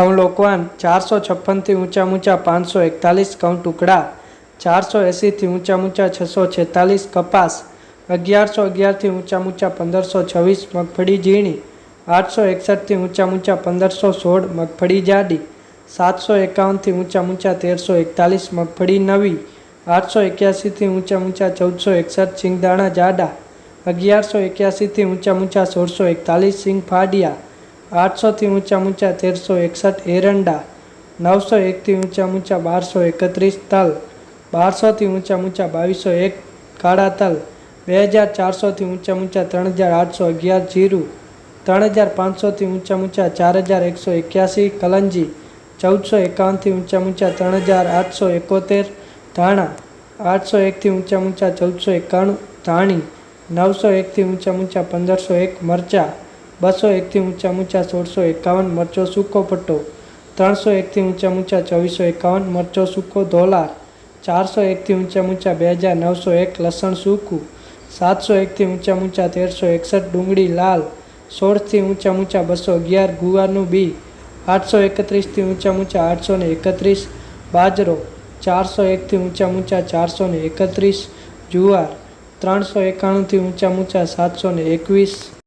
ઘઉં લોકવાન ચારસો છપ્પનથી ઊંચા ઊંચા પાંચસો એકતાલીસ ઘઉં ટુકડા, ચારસો એંસીથી ઊંચા ઊંચા છસો છેતાલીસ કપાસ, અગિયારસો અગિયારથી ઊંચા ઊંચા પંદરસો છવ્વીસ મગફળી ઝીણી, આઠસો એકસઠથી ઊંચા ઊંચા પંદરસો સોળ મગફળી જાડી, સાતસો એકાવનથી ઊંચા ઊંચા તેરસો એકતાલીસ મગફળી નવી, આઠસો એક્યાસીથી ઊંચા ઊંચા ચૌદસો એકસઠ સિંગદાણા જાડા, અગિયારસો એક્યાસીથી ઊંચા ઊંચા સોળસો એકતાલીસ સિંગ ફાડિયા આઠસોથી ઊંચા ઊંચા તેરસો એકસઠ એરંડા, નવસો એકથી ઊંચા ઊંચા બારસો એકત્રીસ તલ, બારસોથી ઊંચા ઊંચા બાવીસો એક કાળા તલ, બે હજાર ચારસોથી ઊંચા ઊંચા ત્રણ હજાર આઠસો અગિયાર જીરું, ત્રણ હજાર પાંચસોથી ઊંચા ઊંચા ચાર હજાર એકસો એક્યાસી કલંજી, ચૌદસો એકાવનથી ઊંચા ઊંચા ત્રણ હજાર આઠસો એકોતેર ધાણા, આઠસો એકથી ઊંચા ઊંચા ચૌદસો એકાણું ધાણી, નવસો એકથી ઊંચા ઊંચા પંદરસો એક મરચાં બસો એકથી ઊંચા ઊંચા સોળસો એકાવન મરચો સૂકો પટ્ટો ત્રણસો એકથી ઊંચા ઊંચા ચોવીસો એકાવન મરચો સૂકો ધોલાર ચારસો એકથી ઊંચા ઊંચા બે હજાર નવસો એક લસણ સૂકું, સાતસો એકથી ઊંચા ઊંચા તેરસો એકસઠ ડુંગળી લાલ, સોળથી ઊંચા ઊંચા બસો અગિયાર ગુવારનું બી, આઠસો એકત્રીસથી ઊંચા ઊંચા આઠસો ને એકત્રીસ, બાજરો, ચારસો એકથી ઊંચા ઊંચા ચારસો ને એકત્રીસ, જુવાર, ત્રણસો એકાણુંથી ઊંચા ઊંચા સાતસો ને એકવીસ